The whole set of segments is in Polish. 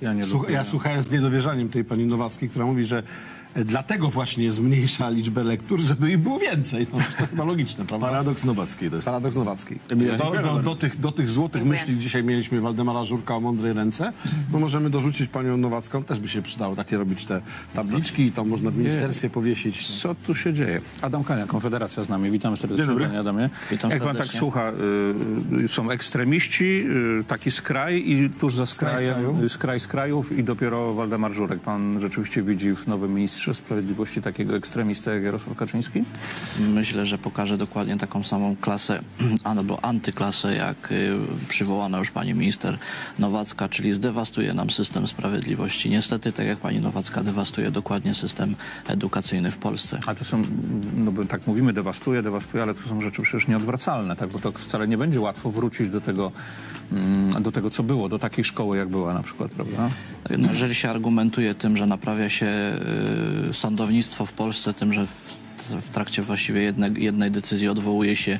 Ja nie Słuch- lubię. ja słuchałem z niedowierzaniem tej pani Nowackiej, która mówi, że dlatego właśnie zmniejsza liczbę lektur, żeby ich było więcej. No, to chyba logiczne, prawda? Paradoks Nowackiej to jest. Paradoks Nowackiej. Emilia, Do, do, do, tych, do tych złotych myśli dzisiaj mieliśmy Waldemara Żurka o mądrej ręce. No możemy dorzucić panią Nowacką, też by się przydało takie robić te tabliczki i tam można w ministerstwie powiesić. Co tu się dzieje? Adam Kania, Konfederacja z nami. Witam serdecznie, Dzień dobry. panie Adamie. Witam Jak pan tak słucha, y, y, są ekstremiści, y, taki skraj i tuż za skrajem, skraj z krajów i dopiero Waldemar Żurek. Pan rzeczywiście widzi w nowym ministrze sprawiedliwości takiego ekstremistę jak Jarosław Kaczyński? Myślę, że pokaże dokładnie taką samą klasę albo antyklasę, jak y, przywołana już pani minister Nowacka, czyli zdewastuje nam system sprawiedliwości. Niestety, tak jak pani Nowacka dewastuje dokładnie system edukacyjny w Polsce. A to są, no bo tak mówimy, dewastuje, dewastuje, ale to są rzeczy przecież nieodwracalne, tak? Bo to wcale nie będzie łatwo wrócić do tego, mm, do tego, co było, do takiej szkoły, jak była na przykład, prawda? No, jeżeli się argumentuje tym, że naprawia się y, sądownictwo w Polsce, tym, że w, trakcie właściwie jedne, jednej decyzji odwołuje się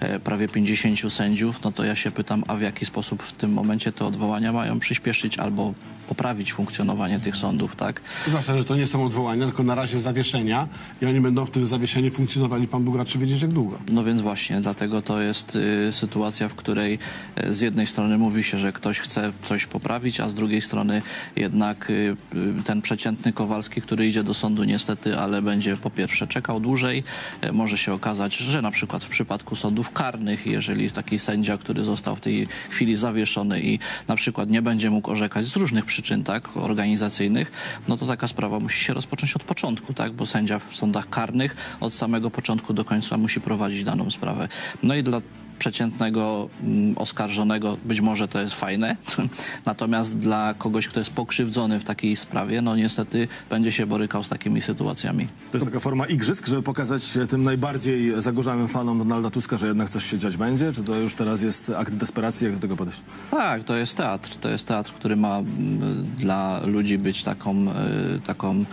e, prawie 50 sędziów, no to ja się pytam, a w jaki sposób w tym momencie te odwołania mają przyspieszyć albo poprawić funkcjonowanie tych sądów, tak? Zwłaszcza, że to nie są odwołania, tylko na razie zawieszenia i oni będą w tym zawieszeniu funkcjonowali, pan Bóg raczy wiedzieć jak długo. No więc właśnie, dlatego to jest y, sytuacja, w której y, z jednej strony mówi się, że ktoś chce coś poprawić, a z drugiej strony jednak y, y, ten przeciętny Kowalski, który idzie do sądu niestety, ale będzie po pierwsze czekał dłużej, y, może się okazać, że na przykład w przypadku sądów karnych, jeżeli taki sędzia, który został w tej chwili zawieszony i na przykład nie będzie mógł orzekać z różnych przyczyn, tak, organizacyjnych, no to taka sprawa musi się rozpocząć od początku, tak, bo sędzia w sądach karnych od samego początku do końca musi prowadzić daną sprawę. No i dla przeciętnego mm, oskarżonego być może to jest fajne, natomiast dla kogoś, kto jest pokrzywdzony w takiej sprawie, no niestety będzie się borykał z takimi sytuacjami. To jest taka forma igrzysk, żeby pokazać tym najbardziej zagorzałym fanom Donalda Tuska, że jednak coś się dziać będzie? Czy to już teraz jest akt desperacji? Jak do tego podejść? Tak, to jest teatr. To jest teatr, który ma mm, dla ludzi być taką, y, taką y,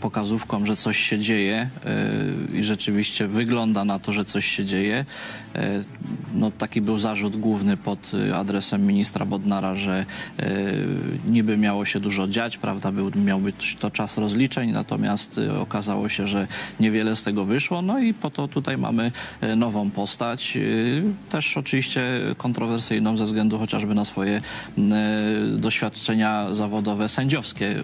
pokazówką, że coś się dzieje y, i rzeczywiście wygląda na to, że coś się dzieje. No, taki był zarzut główny pod y, adresem ministra Bodnara, że y, niby miało się dużo dziać, prawda, był, miał być to czas rozliczeń, natomiast y, okazało się, że niewiele z tego wyszło, no i po to tutaj mamy nową postać, y, też oczywiście kontrowersyjną ze względu chociażby na swoje doświadczenia zawodowe sędziowskie,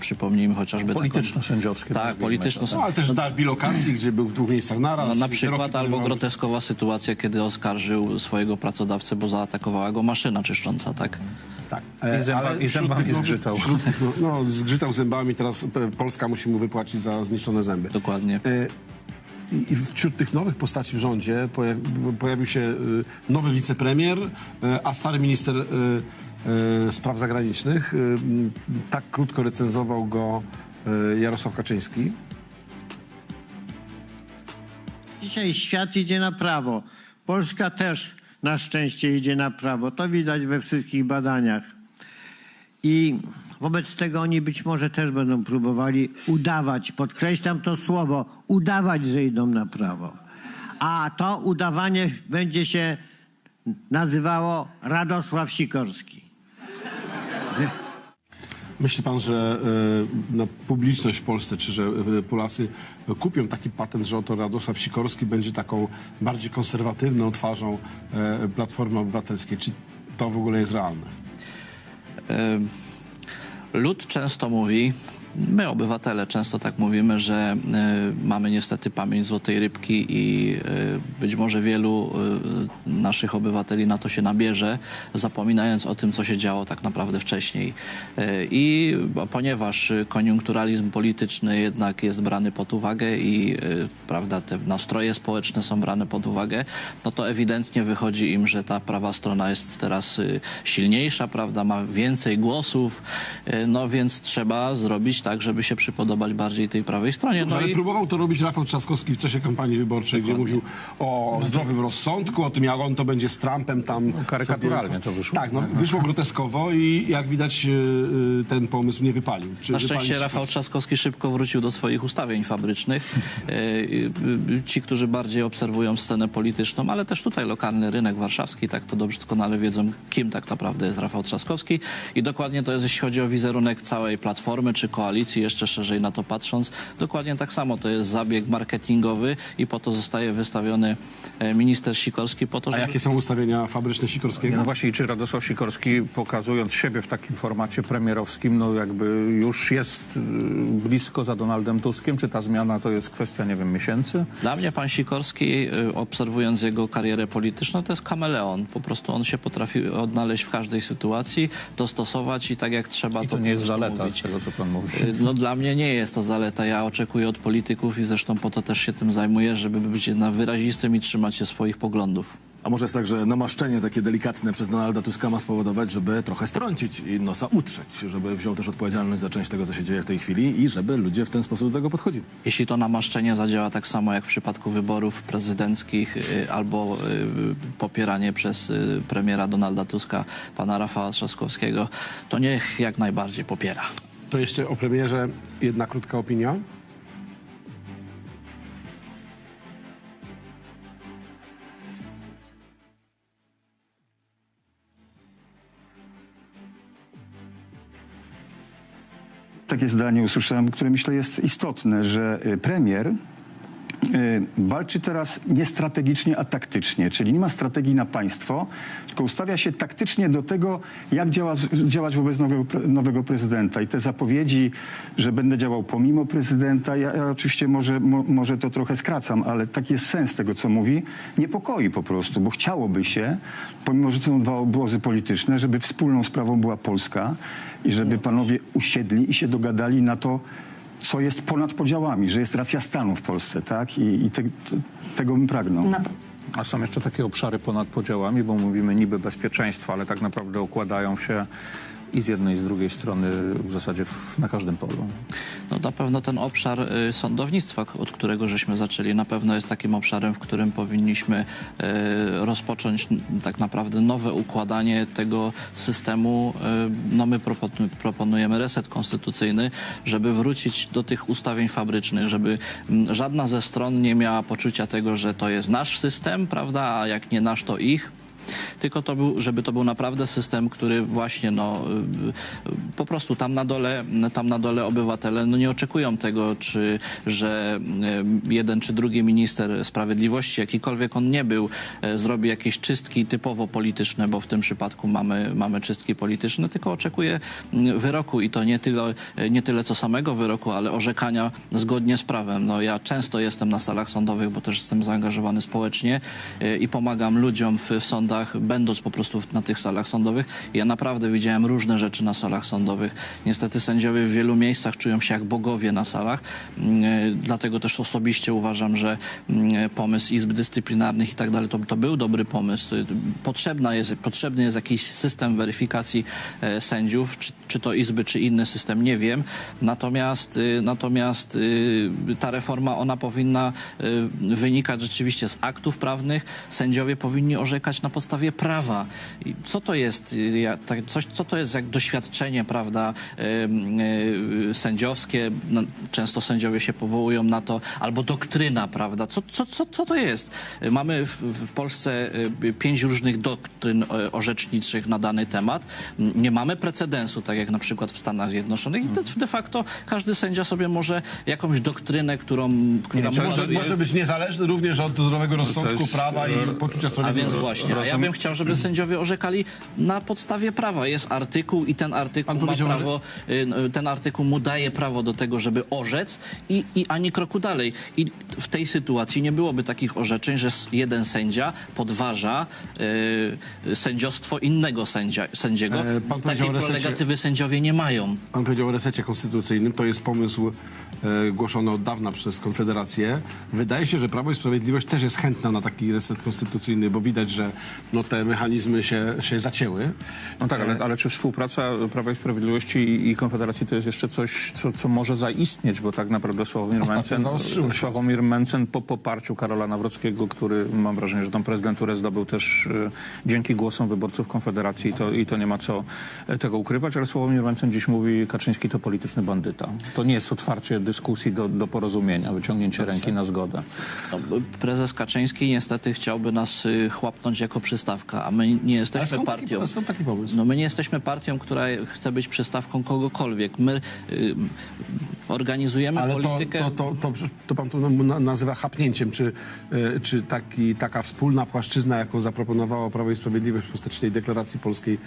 przypomnijmy chociażby taką- Polityczno-sędziowskie. Tak, nazwijmy polityczno to. No, ale też da bilokacji, gdzie był w dwóch miejscach naraz. no, na przykład albo groteskowa sytuacja, kiedy oskarżył swojego pracodawcę, bo zaatakowała go maszyna czyszcząca, tak? Tak. I zęba- i zębami zgrzytał. wśród No, zgrzytał zębami, teraz e, Polska musi mu wypłacić za zniszczone zęby. Dokładnie. E, I wśród tych nowych postaci w rządzie pojawi, pojawił się e, nowy wicepremier, e, a stary minister e, e, spraw zagranicznych. E, Tak krótko recenzował go e, Jarosław Kaczyński. Dzisiaj świat idzie na prawo. Polska też na szczęście idzie na prawo. To widać we wszystkich badaniach. I wobec tego oni być może też będą próbowali udawać, podkreślam to słowo, udawać, że idą na prawo. A to udawanie będzie się nazywało Radosław Sikorski. Myśli pan, że no, publiczność w Polsce, czy że e, Polacy kupią taki patent, że oto Radosław Sikorski będzie taką bardziej konserwatywną twarzą e, Platformy Obywatelskiej? Czy to w ogóle jest realne? Lud często mówi, my obywatele często tak mówimy, że y, mamy niestety pamięć złotej rybki i y, być może wielu y, naszych obywateli na to się nabierze, zapominając o tym, co się działo tak naprawdę wcześniej. I ponieważ koniunkturalizm polityczny jednak jest brany pod uwagę i prawda, te nastroje społeczne są brane pod uwagę, no to ewidentnie wychodzi im, że ta prawa strona jest teraz silniejsza, prawda, ma więcej głosów, no więc trzeba zrobić tak, żeby się przypodobać bardziej tej prawej stronie. No ale i- próbował to robić Rafał Trzaskowski w czasie kampanii wyborczej, gdzie mówił o zdrowym rozsądku, o tym jak on to będzie z Trumpem tam... karykaturalnie sobie- to wyszło. Tak, no, wyszło groteskowo i jak widać y, y, ten pomysł nie wypalił. Czy Na wypalił szczęście się- Rafał Trzaskowski szybko wrócił do swoich ustawień fabrycznych. E, e, Ci, którzy bardziej obserwują scenę polityczną, ale też tutaj lokalny rynek warszawski, tak to doskonale wiedzą, kim tak naprawdę jest Rafał Trzaskowski. I dokładnie to jest, jeśli chodzi o wizerunek całej Platformy czy koalicji, jeszcze szerzej na to patrząc, dokładnie tak samo. To jest zabieg marketingowy i po to zostaje wystawiony e, minister Sikorski po to, A żeby... jakie są ustawienia fabryczne Sikorskiego? No właśnie, czy Radosław Sikorski, pokazując siebie w takim formacie premierowskim, no jakby już jest y, blisko za Donaldem Tuskiem, czy ta zmiana to jest kwestia, nie wiem, miesięcy? Dla mnie pan Sikorski, y, obserwując jego karierę polityczną, to jest kameleon. Po prostu on się potrafi odnaleźć w każdej sytuacji, dostosować i tak jak trzeba I to po nie jest zaleta mówić. z tego, co pan mówi. No dla mnie nie jest to zaleta. Ja oczekuję od polityków i zresztą po to też się tym zajmuję, żeby być na wyrazistym i trzymać się swoich poglądów. A może jest tak, że namaszczenie takie delikatne przez Donalda Tuska ma spowodować, żeby trochę strącić i nosa utrzeć, żeby wziął też odpowiedzialność za część tego, co się dzieje w tej chwili i żeby ludzie w ten sposób do tego podchodzili. Jeśli to namaszczenie zadziała tak samo jak w przypadku wyborów prezydenckich y, albo y, popieranie przez y, premiera Donalda Tuska pana Rafała Trzaskowskiego, to niech jak najbardziej popiera. To jeszcze o premierze jedna krótka opinia. takie zdanie usłyszałem, które myślę jest istotne, że y, premier walczy teraz nie strategicznie, a taktycznie, czyli nie ma strategii na państwo, tylko ustawia się taktycznie do tego, jak działa, działać wobec nowego, nowego prezydenta. I te zapowiedzi, że będę działał pomimo prezydenta, ja, ja oczywiście może, mo, może to trochę skracam, ale taki jest sens tego, co mówi, niepokoi po prostu, bo chciałoby się, pomimo, że są dwa obozy polityczne, żeby wspólną sprawą była Polska i żeby panowie usiedli i się dogadali na to, co jest ponad podziałami, że jest racja stanu w Polsce, tak? I, i te, te, tego bym pragnął. Na, A są jeszcze takie obszary ponad podziałami, bo mówimy niby bezpieczeństwo, ale tak naprawdę układają się i z jednej, i z drugiej strony w zasadzie w, na każdym polu. No na pewno ten obszar y, sądownictwa, od którego żeśmy zaczęli, na pewno jest takim obszarem, w którym powinniśmy y, rozpocząć tak naprawdę nowe układanie tego systemu. Y, no my proponu- proponujemy reset konstytucyjny, żeby wrócić do tych ustawień fabrycznych, żeby żadna ze stron nie miała poczucia tego, że to jest nasz system, prawda, a jak nie nasz, to ich tylko to był, żeby to był naprawdę system, który właśnie no, y, y, po prostu tam na dole, tam na dole obywatele no, nie oczekują tego, czy, że y, jeden czy drugi minister sprawiedliwości, jakikolwiek on nie był, y, zrobi jakieś czystki typowo polityczne, bo w tym przypadku mamy, mamy czystki polityczne, tylko oczekuje y, wyroku i to nie tyle, y, nie tyle co samego wyroku, ale orzekania zgodnie z prawem. No, ja często jestem na salach sądowych, bo też jestem zaangażowany społecznie y, i pomagam ludziom w sądach, będąc po prostu na tych salach sądowych. Ja naprawdę widziałem różne rzeczy na salach sądowych. Niestety sędziowie w wielu miejscach czują się jak bogowie na salach, Mm, y, dlatego też osobiście uważam, że mm, pomysł izb dyscyplinarnych i tak dalej, to, to był dobry pomysł. Y, Potrzebna jest, potrzebny jest jakiś system weryfikacji e, sędziów, czy, czy to izby, czy inny system, nie wiem. Natomiast, natomiast ta reforma, ona powinna wynikać rzeczywiście z aktów prawnych. Sędziowie powinni orzekać na podstawie prawa. I co to jest, y, tak- coś, co to jest jak doświadczenie, prawda, y, sędziowskie, no, często sędziowie się powołują na to, albo doktryna, prawda, co, co, co, co to jest? Mamy w, Polsce y, pięć różnych doktryn orzeczniczych na dany temat. Nie mamy precedensu, tak jak na przykład w Stanach Zjednoczonych. I de, facto każdy sędzia sobie może jakąś doktrynę, którą, która to Może, może... może być niezależny również od zdrowego rozsądku, jest, prawa i e, poczucia A sprawiedliwości. więc właśnie, a ja bym chciał, żeby sędziowie orzekali na podstawie prawa. Jest artykuł i ten artykuł ma prawo, y, ten artykuł mu daje prawo do tego, żeby orzec i, i ani kroku dalej. I w tej sytuacji nie byłoby takich orzeczeń, że jeden sędzia podważa y, sędziostwo innego sędzia, sędziego. E, pan Takiej prerogatywy sędziowie nie mają. Pan powiedział o resecie konstytucyjnym. To jest pomysł e, głoszony od dawna przez Konfederację. Wydaje się, że Prawo i Sprawiedliwość też jest chętna na taki reset konstytucyjny, bo widać, że no, te te mechanizmy się, się zacięły. No tak, ale, ale czy współpraca Prawa i Sprawiedliwości i, i Konfederacji to jest jeszcze coś, co, co może zaistnieć, bo tak naprawdę Sławomir Mencen. Sławomir Mencen po poparciu Karola Nawrockiego, który mam wrażenie, że tą prezydenturę zdobył też e, dzięki głosom wyborców Konfederacji i to, i to nie ma co e, tego ukrywać, ale Sławomir Mencen dziś mówi, Kaczyński to polityczny bandyta. To nie jest otwarcie dyskusji do, do porozumienia, wyciągnięcie ręki na zgodę. No, prezes Kaczyński niestety chciałby nas y, chłapnąć jako przystawka, a my nie jesteśmy są taki- partią. są taki pomysł. No my nie jesteśmy partią, która chce być przystawką kogokolwiek. My y, organizujemy Ale to, politykę. to, to, to, to pan to na- nazywa chapnięciem. Czy, e, czy taki, taka wspólna płaszczyzna, jaką zaproponowało Prawo i Sprawiedliwość w postaci tej deklaracji polskiej,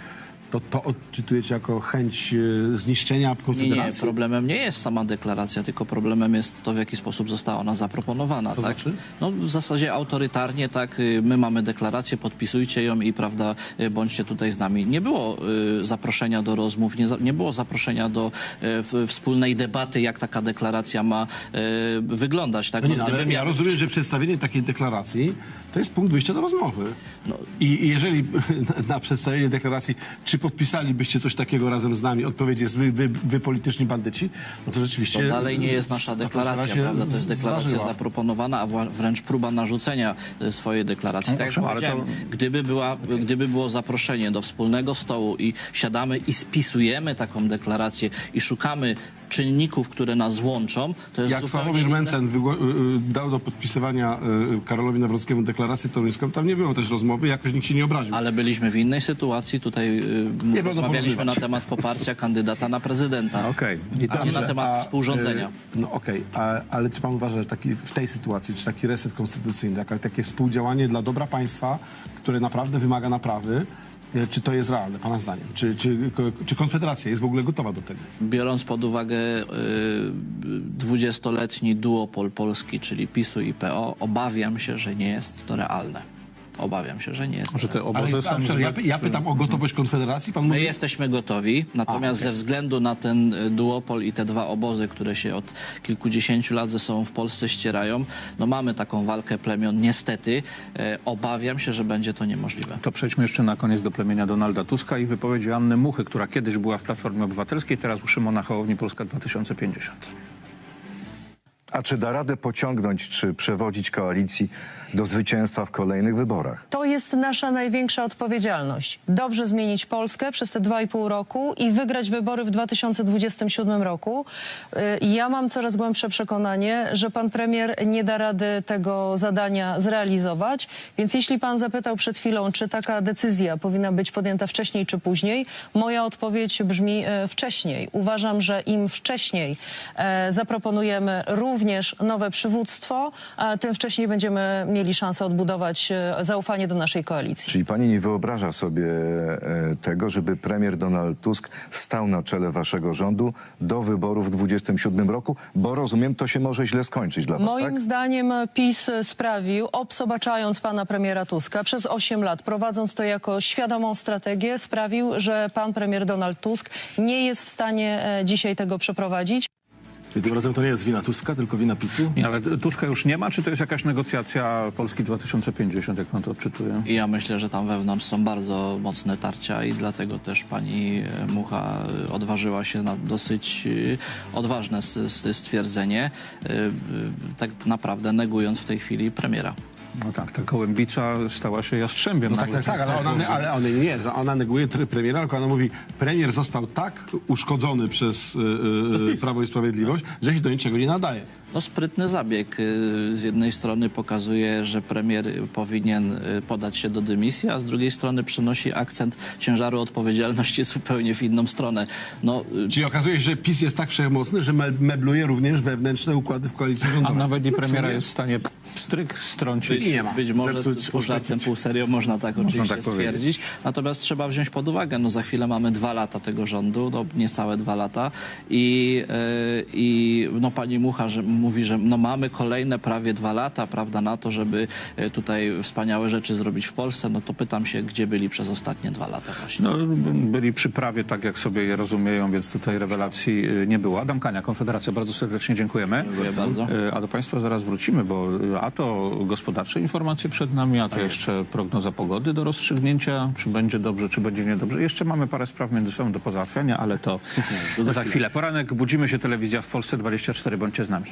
to, to odczytujecie jako chęć e, zniszczenia Nie, Konfederacji? nie, problemem nie jest sama deklaracja, tylko problemem jest to, w jaki sposób została ona zaproponowana. To tak? znaczy? No, w zasadzie autorytarnie, tak, y, my mamy deklarację, podpisujcie ją i, prawda, y, bądźcie tutaj z nami. Nie było y, zaproszenia do rozmów, nie, za, nie było zaproszenia do y, w, wspólnej debaty, jak taka deklaracja ma y, wyglądać, tak? No nie, No, no, ale ja rozumiem, że przedstawienie takiej deklaracji to jest punkt wyjścia do rozmowy. No. I, I jeżeli na, na przedstawienie deklaracji, czy podpisalibyście coś takiego razem z nami, odpowiedź jest wy, wy, wy polityczni bandyci, no to rzeczywiście... To dalej nie jest nasza deklaracja, prawda? To jest deklaracja zdarzyła. zaproponowana, a wręcz próba narzucenia y, swojej deklaracji. No Tak jak ale to- powiedziałem, gdyby, była, gdyby było zaproszenie do wspólnego stołu i siadamy i spisujemy taką deklarację i szukamy czynników, które nas łączą, to jest Jak Sławomir Mencen y, y, dał do podpisywania y, Karolowi Nawrockiemu deklarację toruńską, tam nie było też rozmowy, jakoś nikt się nie obraził. Ale byliśmy w innej sytuacji. Tutaj wolno rozmawialiśmy na temat poparcia kandydata na prezydenta. Okej. I A nie na temat A, współrządzenia. No okej, a- ale czy pan uważa, że taki, w tej sytuacji, czy taki reset konstytucyjny, takie współdziałanie dla dobra państwa, które naprawdę wymaga naprawy, czy to jest realne, pana zdaniem? Czy, czy, czy Konfederacja jest w ogóle gotowa do tego? Biorąc pod uwagę dwudziestoletni duopol Polski, czyli PiSu i PO, obawiam się, że nie jest to realne. Obawiam się, że nie jest. Że te obozy ale, są przepraszam, ja, zbyt- ja pytam o gotowość Konfederacji, pan mówi... My jesteśmy gotowi, natomiast A, okej. ze względu na ten y, duopol i te dwa obozy, które się od kilkudziesięciu lat ze sobą w Polsce ścierają, no mamy taką walkę plemion. Niestety e, obawiam się, że będzie to niemożliwe. To przejdźmy jeszcze na koniec do plemienia Donalda Tuska i wypowiedzi Anny Muchy, która kiedyś była w Platformie Obywatelskiej, teraz u Szymona Hołowni Polska 2050. A czy da radę pociągnąć czy przewodzić koalicji do zwycięstwa w kolejnych wyborach? To jest nasza największa odpowiedzialność. Dobrze zmienić Polskę przez te dwa i pół roku i wygrać wybory w 2027 roku. Y, Ja mam coraz głębsze przekonanie, że pan premier nie da rady tego zadania zrealizować. Więc jeśli pan zapytał przed chwilą, czy taka decyzja powinna być podjęta wcześniej czy później, moja odpowiedź brzmi e, wcześniej. Uważam, że im wcześniej e, zaproponujemy również nowe przywództwo, a tym wcześniej będziemy mieli szansę odbudować e, zaufanie do naszej koalicji. Czyli pani nie wyobraża sobie e, tego, żeby premier Donald Tusk stał na czele waszego rządu do wyborów w 27 roku? Bo rozumiem, to się może źle skończyć dla was, Moim tak? zdaniem PiS sprawił, obsobaczając pana premiera Tuska przez 8 lat, prowadząc to jako świadomą strategię, sprawił, że pan premier Donald Tusk nie jest w stanie e, dzisiaj tego przeprowadzić. I tym razem to nie jest wina Tuska, tylko wina PiSu. Nie, ale Tuska już nie ma, czy to jest jakaś negocjacja Polski 2050, jak pan to odczytuje? Ja myślę, że tam wewnątrz są bardzo mocne tarcia i dlatego też pani e, Mucha e, odważyła się na dosyć e, odważne stwierdzenie, tak naprawdę negując w tej chwili premiera. No tak, ta gołębica stała się jastrzębiem. No tak, tak, tak, ale ona, ale ona nie, że ona neguje tryb premiera, tylko ona mówi, premier został tak uszkodzony przez y, y, Prawo i Sprawiedliwość, że się do niczego nie nadaje. No sprytny zabieg. Y, Z jednej strony pokazuje, że premier powinien y, podać się do dymisji, a z drugiej strony przenosi akcent ciężaru odpowiedzialności zupełnie w inną stronę. No, y, Czyli okazuje się, że PiS jest tak wszechmocny, że me- mebluje również wewnętrzne układy w koalicji A rządowej. nawet i No, premiera jest w stanie stryk strącić. nie ma. Być może Zepsuć, pół żartem, uszlachetnić. pół serio można tak oczywiście tak powiedzieć. stwierdzić. Natomiast trzeba wziąć pod uwagę, no za chwilę mamy dwa lata tego rządu, no niecałe dwa lata i, e, i no pani Mucha że, mówi, że no mamy kolejne prawie dwa lata, prawda, na to, żeby e, tutaj wspaniałe rzeczy zrobić w Polsce, no to pytam się, gdzie byli przez ostatnie dwa lata właśnie. No, byli przy prawie tak, jak sobie je rozumieją, więc tutaj rewelacji y, nie było. Adam Kania, Konfederacja, bardzo serdecznie dziękujemy. Dziękuję bardzo. Y, A do Państwa zaraz wrócimy, bo a to gospodarcze informacje przed nami, a to jeszcze prognoza pogody do rozstrzygnięcia, czy będzie dobrze, czy będzie niedobrze. Jeszcze mamy parę spraw między sobą do pozałatwiania, ale to, za chwilę. Poranek, budzimy się, telewizja w Polsce 24, bądźcie z nami.